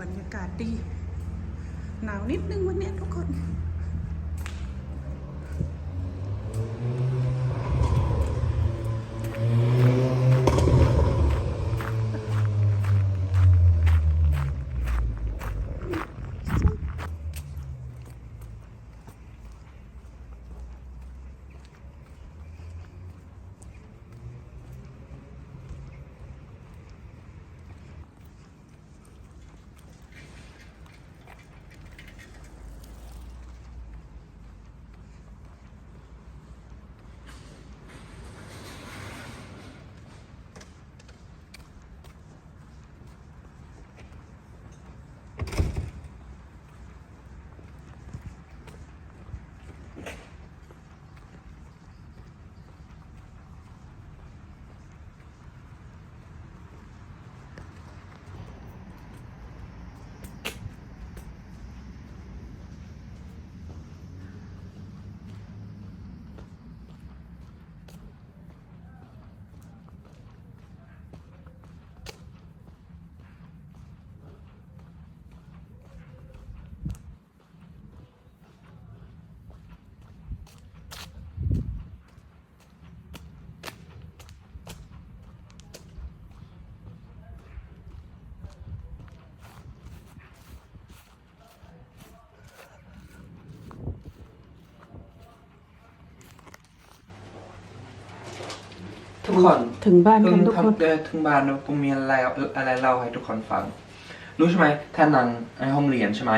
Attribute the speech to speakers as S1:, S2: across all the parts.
S1: บรรยากาศดี หนาวนิดนึงวันนี้ทุกคน
S2: ทุกคน
S1: ถึงบ้าน
S2: เพิ่
S1: กั
S2: ง
S1: นทุกคน
S2: ทำเออถึงบ้านแล้วผมมีอะไรอะไรเล่าให้ทุกคนฟัง รู้ใช่ไหมถ้านั่งในห้องเรียนใช่ไหม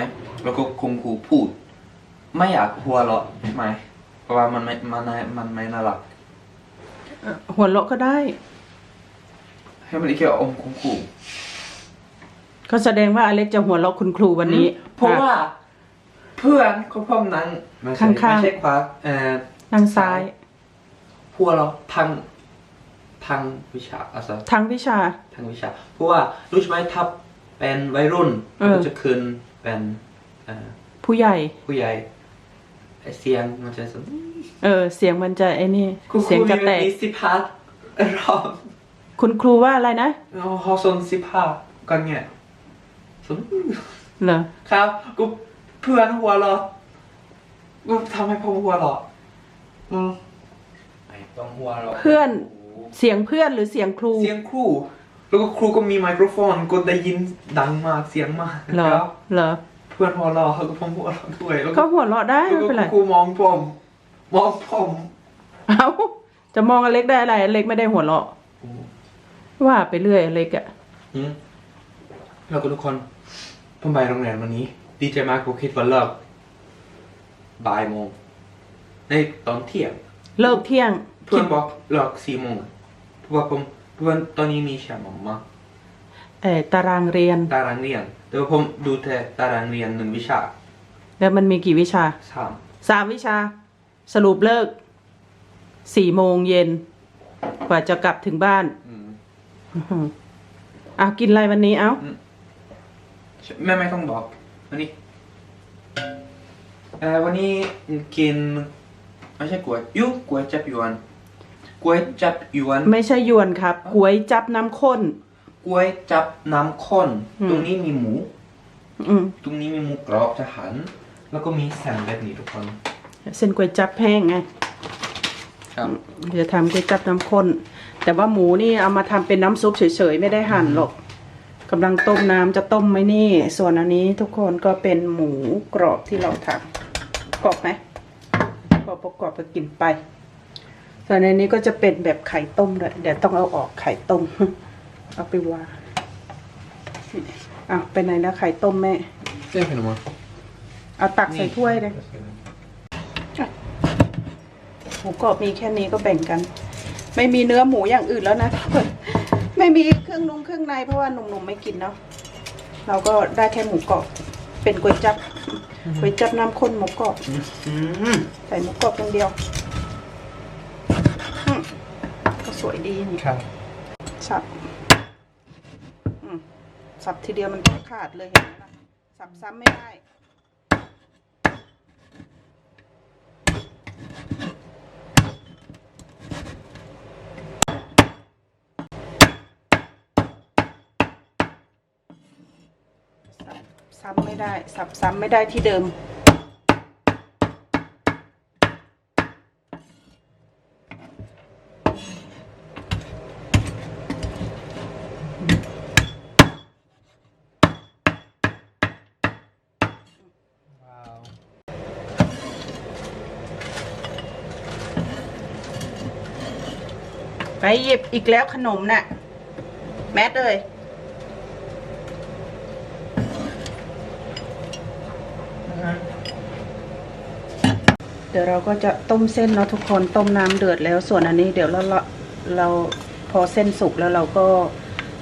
S2: แล้วก็คุณครูพูด ไม่อยากหัวเราะใช่ไหมเพราะว่ามันไม่มันไม่มันไม่น่ารัก
S1: หัวเราะก็ได้
S2: ให้มันอีกแค่อมคุณครู
S1: ก็แสดงว่าอเล็กจะหัวเราะคุณครูวันนี้
S2: เพราะว่า เพื่อนของผมนั่งไม่ใช่
S1: ข้างๆ
S2: ไม่ใช่ขวาเอ่อ
S1: ทางซ้าย
S2: หัวเราะทาง ทางวิชาอะไร
S1: ทางวิชา
S2: ทางวิชา เพราะว่ารู้ใช่ไหมถ้าเป็นวัยรุ่น
S1: เออ
S2: ก็จะขึ้นเป็นเอ่อ
S1: ผู้ใหญ่
S2: ผู้ใหญ่ไอ้เสียงมันจะส
S1: เออ เสียงมันจะไอ้นี่
S2: คุณค
S1: เสียง
S2: รู
S1: จะแตก
S2: มีสิบห้ารอบ
S1: คุณครูว่าอะไรนะ
S2: เราฮอซนสิบห้ากันเนี่ยสน
S1: เหรอ
S2: ครับกูเพื่อนหัวเราะกูทำให้ผมหัวเราะอืมไอ้ต้องหัวเราะ
S1: เพื่อน เสียงเพื่อนหรือเสียงครู
S2: เสียงครู แล้วก็ครูก็มีไมโครโฟนก็ได้ยินดังมากเสียงมาก
S1: เหรอ
S2: ครับ
S1: เหรอ
S2: เพื่อนหัวเราะแล้วก็ผมหัวเราะด้วยแล้วก็
S1: เขาหัวเราะได้
S2: แล้ว
S1: ไม่
S2: ก็
S1: เป็นไร
S2: ครูมองผมมองผม
S1: เอาจะมองอเล็กได้อะไรอเล็กไม่ได้หัวเราะ ว่าไปเรื่อยอเล็กอะ
S2: อืมแล้วก็ทุกคนผมไปโรงเรียนวันนี้ ดีใจมากผมคิดว่าเลิกบ่ายโมงในตอนเที่ยง
S1: เลิกเที่ยง
S2: เพื่อนบอกเลิกสี่โมง เพราะว่าผมเพื่อนตอนนี้มีแชมป์มา
S1: เออตารางเรียน
S2: ตารางเรียน แต่ว่าผมดูแต่ตารางเรียนหนึ่งวิชา
S1: แล้วมันมีกี่วิชา
S2: สาม
S1: สามวิชา สรุปเลิกสี่โมงเย็นกว่าจะกลับถึงบ้าน
S2: อืม
S1: อื้อหือเอากินอะไรวันนี้เอา
S2: แม่ไม่ต้องบอกวันนี้เอ่อวันนี้กินไม่ใช่กล้วยยุกล้วยจับยวน กล้วยจับยวน
S1: ไม่ใช่ยวนครับก๋วยจับน้ำข้น
S2: กล้วยจับน้ำข้น
S1: อืม
S2: ตรงนี้มีหมู
S1: อืม
S2: ตรงนี้มีหมูกรอบจะหัน แล้วก็มีแซนแบบนี้ทุกคน
S1: เส้นก๋วยจับแห้งไง
S2: ครับ
S1: จะทำก๋วยจับน้ำข้น แต่ว่าหมูนี่เอามาทำเป็นน้ำซุปเฉยๆไม่ได้หั่นหรอกกำลังต้มน้ำจะต้มไหมนี่ ส่วนอันนี้ทุกคนก็เป็นหมูกรอบที่เราทำกรอบไหมกรอบประกอบก็กินไป ส่วนในนี้ก็จะเป็นแบบไข่ต้มด้วยเดี๋ยวต้องเอาออกไข่ต้ม เอาไปวางอ้าวไปไหนแล้วไข่ต้มแม่
S2: เจ๊เป็นมั้ง
S1: เอาตักใส่ถ้วยเลยหมูกรอบมีแค่นี้ก็แบ่งกัน ไม่มีเนื้อหมูอย่างอื่นแล้วนะไม่มีเครื่องนุ่งเครื่องในเพราะว่าหนุ่มๆไม่กินเนาะเราก็ได้แค่หมูกรอบเป็นก๋วยจับก๋วยจับน้ำข้นหมูกรอบ
S2: อืม
S1: ใส่หมูกรอบอย่างเดียว สวยดีนี่
S2: ครับ
S1: สับอืมสับทีเดียวมันขาดเลยเห็นไหมล่ะสับซ้ำไม่ได้ สับซ้ำไม่ได้ สับซ้ำไม่ได้ที่เดิม ไปหยิบอีกแล้วขนมน่ะ แมทเลย เดี๋ยวเราก็จะต้มเส้นเนาะทุกคนต้มน้ำเดือดแล้วส่วนอันนี้เดี๋ยวเราเราเราพอเส้นสุกแล้วเราก็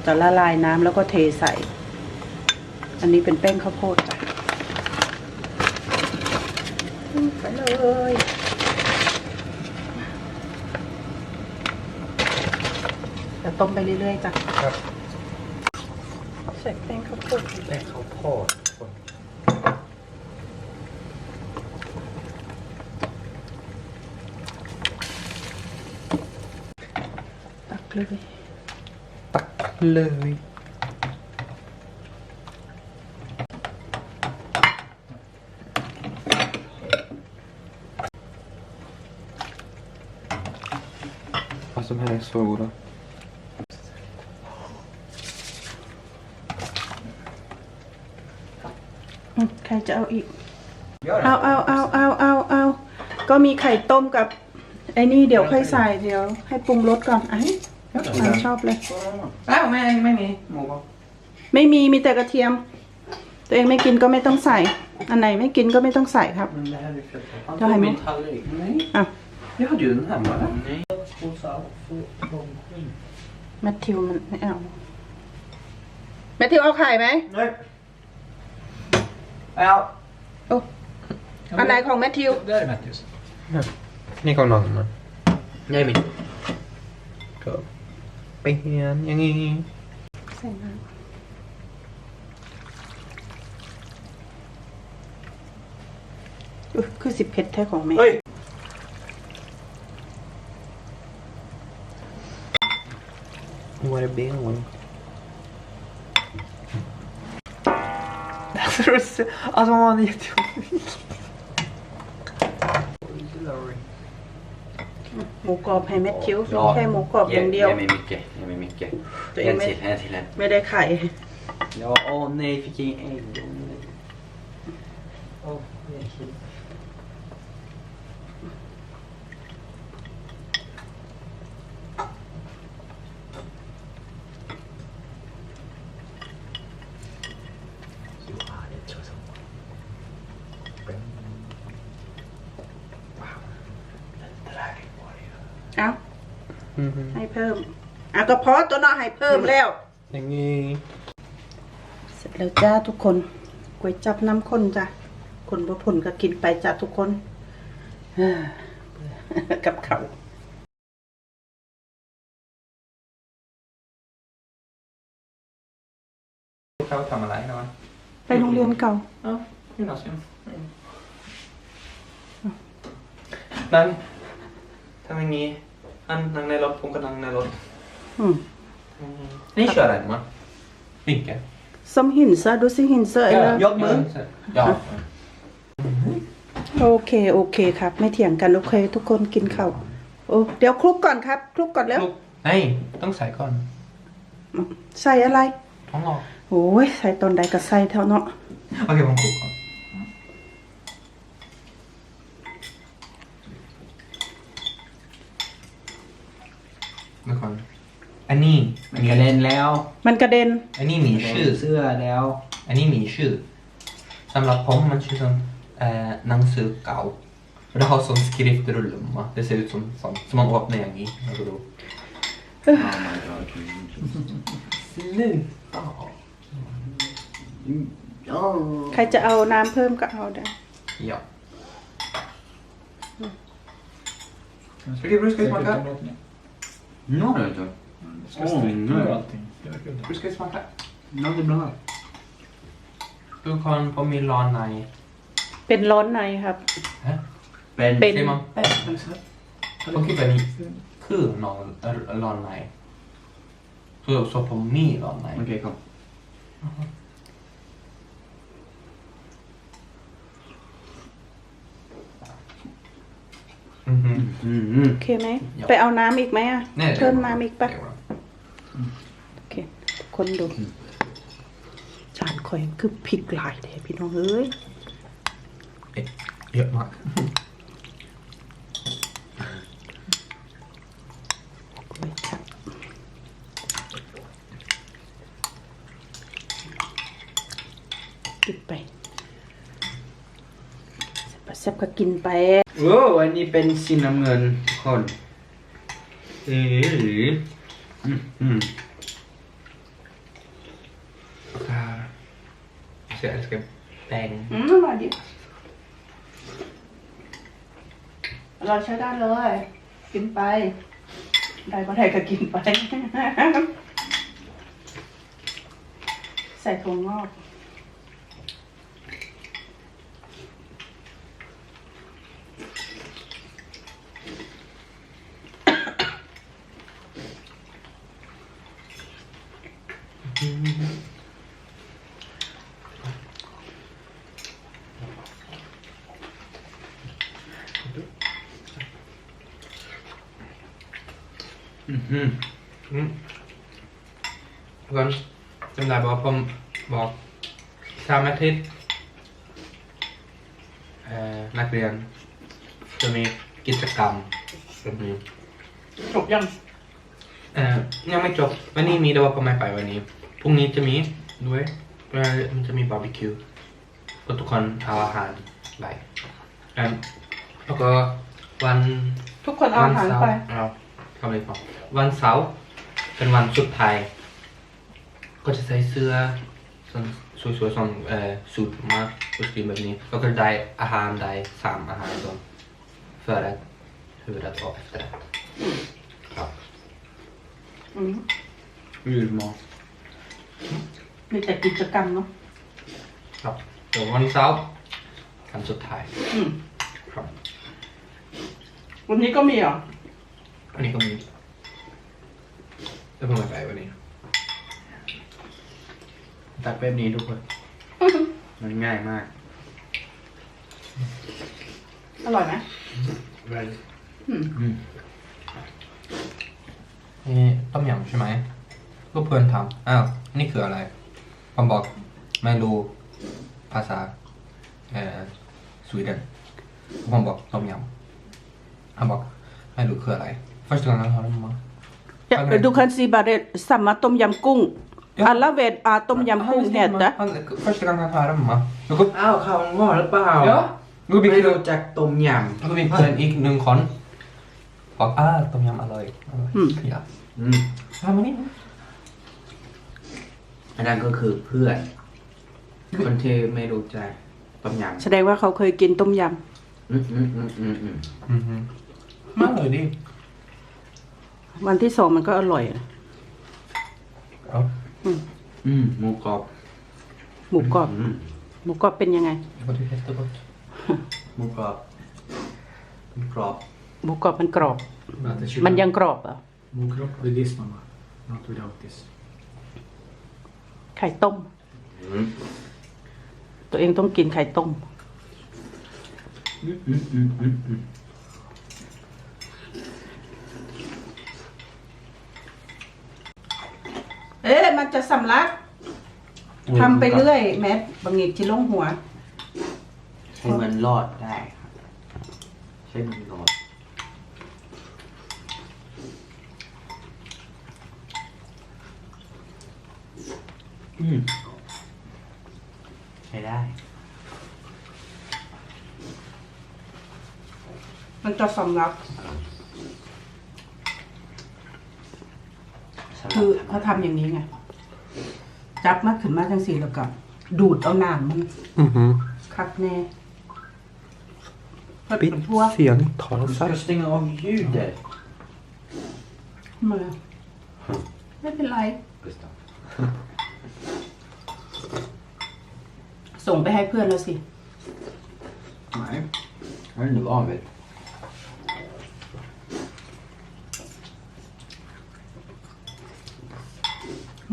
S1: จะละลายน้ำแล้วก็เทใส่ อันนี้เป็นแป้งข้าวโพดจ้ะไปเลยเดี๋ยว ต้มไปเรื่อยๆจ้ะ
S2: ครับ
S1: ใส่แป้งข้าวโพด
S2: แป้งข้าวโพดคน
S1: ตักเลย
S2: ตักเลย Vad som helst var goda.
S1: อืมใครจะเอาอีก เอาเอาเอาเอาเอาเอาก็มีไข่ต้มกับไอ้นี่เดี๋ยวค่อยใส่เดี๋ยว ให้ปรุงรสก่อนไอ้มันชอบเลย
S2: อ้าวไม่ไม่มีหมูบอก
S1: ไม่มีมีแต่กระเทียม ตัวเองไม่กินก็ไม่ต้องใส่ อันไหนไม่กินก็ไม่ต้องใส่ครับ
S2: Men det här är fett. Han
S1: Jag har
S2: tog
S1: med.
S2: min tallrik. Nej.
S1: อะ
S2: Jag hade ju den här bara. Nej.
S1: แมทธิวมันไม่เอาแมทธิวเอาไข่ไหม
S2: Nej. Ja.
S1: โอ้อันไหนของแมทธิว
S3: Där är Mattias.
S2: Ni kom någon annan. Jag är min. Kom. Ben, jag är
S1: ใส่น้ำอุ๊ยคือสิบเผ็ดแท้ของแม่
S2: Oj! Var är ben? Alltså, det ser- alltså man är jättejobbig.
S1: หมูกรอบให้แมทธิวมีแค่หมูกรอบอย่างเดียว
S4: Ge mig mycket, ge mig mycket.
S1: Det är
S4: En
S1: med-
S4: till, en till en.
S1: ไม่ได้ไข่
S4: Ja, åh nej, fick jag ingen ägg. Åh, nej.
S1: เอาให้เพิ่มอะก็พอตัวเนาะ ให้เพิ่มแล้ว
S2: Jag är...
S1: เสร็จแล้วจ้าทุกคนก๋วยจับน้ำข้นจ้ะคนบ่ผลก็กินไปจ้ะทุกคนเอ้อเบื่อกับเขาว
S2: เขาทำอะไรนะวะ
S1: ไปโรงเรียนเก่า
S2: Ja, gymnasium. Men, ทำอย่างงี้ อันนั่งในรถผมก็นั่งในรถ
S1: อืม
S2: Ni kör den va? Vilka?
S1: สมหินซะดูสิหินเซอร์เลย
S2: jag med. Ja.
S1: โอเค โอเคครับ ไม่เถียงกันโอเค ทุกคนกินข้าวโอ้เดี๋ยวคลุกก่อนครับ คลุกก่อนแล้ว
S2: Nej, ต้องใส่ก่อน
S1: ใส่อะไร
S2: ท้องรอ
S1: โอ้ยใส่ตอนใดก็ใส่เท่าเนาะ
S2: โอเคผมคลุกก่อนเมื่ อก่อนอันนี้
S4: มันกระเด็นแล้ว
S1: มันกระเด็น
S2: อันนี้มีชื่อ
S4: เสื้อแล้ว
S2: อันนี้มีชื่อสำหรับผมมันชื่อ som eh, หนังสือเก่า och det har sån skriftrullumma det ser ut som sånt som man öppnar en i alltså då.
S4: Oh my god.
S2: Sluta!
S1: ใครจะเอาน้ำเพิ่มก็เอาได้
S2: Ja. Okej, bror, ska vi smaka?
S4: Nu har du inte.
S3: Ska
S4: sträcka
S3: och allting.
S2: Hur ska det smaka?
S4: Någon นผม
S2: มีร้อนใน
S1: เป็นร้อนในครับ
S2: เป็
S1: น
S2: ใช่ไหมง Äh, คิดแบบนี้ คือนอนร้อนในคือสมผมมีร้อนใน
S4: Okej, kom. อือหือ Mm.
S1: โอเคไหม ไปเอาน้ำอีกไหมอะเพิ่มน้ำอีกปะ โอเคคนดู จานคอยคือพริกหลายแท้พี่น้องเอ้ย
S2: เยอะมาก
S1: ไม่ชัดกินไปแซ่บๆก็กินไป
S4: โอ้อันนี้เป็นสีน้ำเงินทุกคนเออ อืมอืม
S2: Så jag älskar bang.
S1: อืมอร่อยดิอร่อยใช้ได้เลย กินไป ได้ก็ได้ก็กินไป ใส่ถั่วงอก
S4: อืมอืม
S2: Mm. Vem, den där var på var samma tid. Eh, นักเรียน จะมีกิจกรรมแบบนี้
S1: จบยัง
S2: เอ่อยังไม่จบ วันนี้มีแต่ว่าผมไม่ไปวันนี้ พรุ่งนี้จะมีด้วยเอ่อมันจะมีบาร์บีคิวก็ทุกคนเอาอาหารไปเอิ่มแล้วก็วัน
S1: ทุกคนเอาอาหารไป
S2: เอาทำเลยพอวันเสาร์เป็นวันสุดท้าย ก็จะใส่เสื้อส่วนสวยๆส่วนเอ่อสูทมาคอสตูมแบบนี้แล้วก็ได้อาหารได้สามอาหารก่อน förrätt, huvudrätt och efterrätt. Ja.
S1: อืม
S4: urmat
S1: มีแต่กิจกรรมเนาะ
S2: ครับเดี๋ยววันเสาร์วันสุดท้าย
S1: อืม
S2: ครับ
S1: วันนี้ก็มีเหรอ
S2: อันนี้ก็มีแล้วเพิ่งมาไปวันนี้
S4: ตักแบบนี้ทุกคน มันง่ายมาก
S1: อร่อยไหม
S2: Right.
S1: อืม
S4: อืม
S2: นี่ต้มยำใช่ไหมก็เพื่อนทำอ้าว นี่คืออะไร ผมบอกไม่รู้ภาษา เอ่อสวีเดนผมบอกต้มยำเขาบอกไม่รู้คืออะไร första gången jag hörde mamma
S1: Ja, du kan se bara samma tom yam kung. Alla vet att tom yam kung heter.
S2: Han, första gången jag hörde mamma då går
S4: อ้าวข้าวมันงอหรือเปล่า
S2: Ja.
S4: กูไม่รู้จักต้มย
S2: แล้วก็มีเพื่อนอีกหนึ่งคนบอกอ้าต้มยำอร่อยอร่อย
S1: อืม
S2: อยากำ
S4: อืม
S2: ทำมานี่
S4: อันนั้นก็คือเพื่อน คนที่ไม่รู้จักต้มย
S1: แสดงว่าเขาเคยกินต้มยำ
S4: อืมอืมอืมอืมอืม
S2: อือฮึมาเลยดิำ
S1: วันที่สองมันก็อร่อยนะ
S2: เอา
S4: อืมหมูกรอบ
S1: หมูกรอบ
S4: อืม
S1: หมูกรอบเป็นยังไง
S2: vad du heter bort
S4: หมูกรอบหมูกรอบ
S1: หมูกรอบมันกรอบ
S3: But the
S1: มัน
S3: sugar
S1: ยังกรอบเหรอะ
S3: Mokrap with this mama, not without this.
S1: ไข่ต้ม
S4: อืม
S1: ตัวเองต้องกินไข่ต้ม
S4: อืมอืมอืมอืมอืม
S1: เอ๊ะมันจะสำลักทำไปเรื่อย แมทบางทีจิลงหัว
S4: ใช้มันรอดได้ครับใช้มันรอดอืมใช้ได้
S1: มันจะสำลัก
S4: สำหรับ
S1: คือเขาทำอย่างนี้ไง จับมาขึ้นมาจังสีแล้วก็ดูดเอาน้ำมัน
S2: อือฮึ
S1: คักแน่เพิ่นเป็นทั่ว
S2: เสียงถอน
S4: Du
S2: ซั
S4: ska stänga av ljudet.
S1: มาไม่เป็นไร
S4: Gustav.
S1: ส่งไปให้เพื่อนแล้วสิ
S4: Nej, jag är inte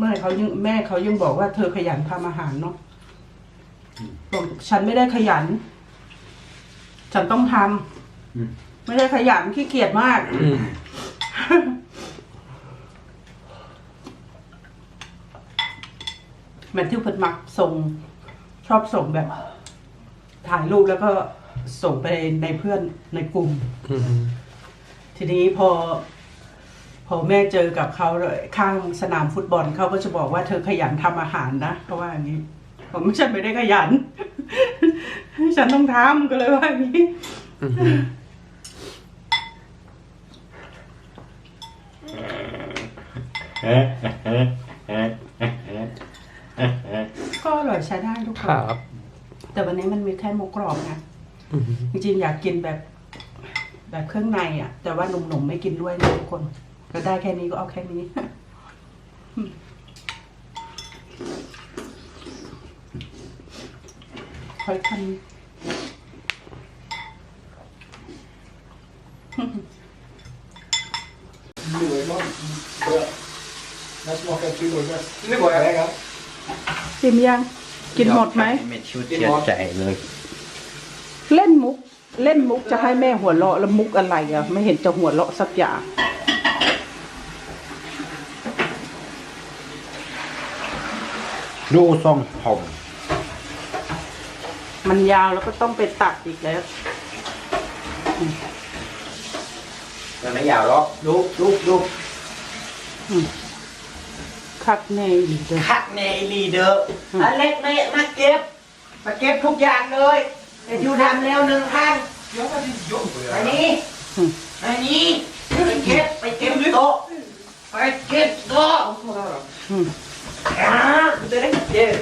S4: van vid.
S1: เมื่อเขายังแม่เขายังบอกว่าเธอขยันทำอาหารเนาะบอกฉันไม่ได้ขยัน ฉันต้องทำ
S4: อืม
S1: ไม่ได้ขยันขี้เกียจมาก แมทธิวเพิ่นมักส่ง ชอบส่งแบบ ถ่ายรูปแล้วก็ส่งไปในเพื่อนในกลุ่ม ทีนี้พอ พอแม่เจอกับเขาเลยข้างสนามฟุตบอลเขาก็จะบอกว่าเธอขยันทำอาหารนะเพราะว่าอย่างนี้ผมฉันไม่ได้ขยัน ฉันต้องทำก็เลยว่าอย่างนี้ก็อร่อยใช้ได้ทุกคน
S5: ครับ
S1: แต่วันนี้มันมีแค่หมูกรอบนะจริงๆอยากกินแบบ แบบเครื่องในอะ แต่ว่าหนุ่มๆไม่กินด้วยนะทุกคน ก็ได้แค่นี้ก็เอาแค่นี้ ค่อยคัน
S3: När smakar kulor bäst?
S2: Nu går jag iväg.
S1: ชิมยังกินหมดไหม
S4: ไม่ชุดเสียใจเลย
S1: เล่นมุก เล่นมุกจะให้แม่หัวเราะแล้วมุกอะไรอะ ไม่เห็นจะหัวเราะสักอย่าง
S4: ดูทรงผม
S1: มันยาวแล้วก็ต้องไปตัดอีกแล้ว
S4: มันไม่ยาวหรอกดูดูดู
S1: คักแน่อีกเด้อ
S4: คักในลีเดอร์อเล็กเมมาเก็บ มาเก็บทุกอย่างเลยแต่อยู่ทำแล้วหนึ่งพัน
S2: Jag har ditt jobb att
S4: อัน
S2: göra.
S4: นี้อันนี้ไปเก็บไปเก็บโต๊ะไปเก็บโต๊ะ
S2: Kolla här då.
S4: อ่าเด็กเด็ก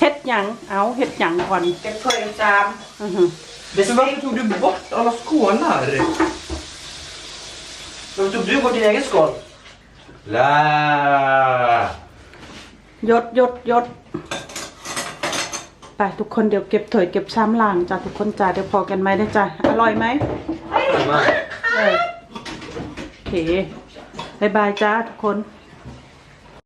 S1: เฮ็ดหยังเอาเฮ็ดหยังก่อน
S4: เก็บถ้วยจาม
S1: อือหือ
S2: Men varför tog du bort alla skålar?
S4: Varför tog du bort din egen skål? La.
S1: ยศยศยศไปทุกคนเดี๋ยวเก็บถ้วยเก็บชามล้างจ้ะทุกคนจ้ะเดี๋ยวพอกันไหมนะจ้ะอร่อยไหมเออโอเคบายบายจ้าทุกคน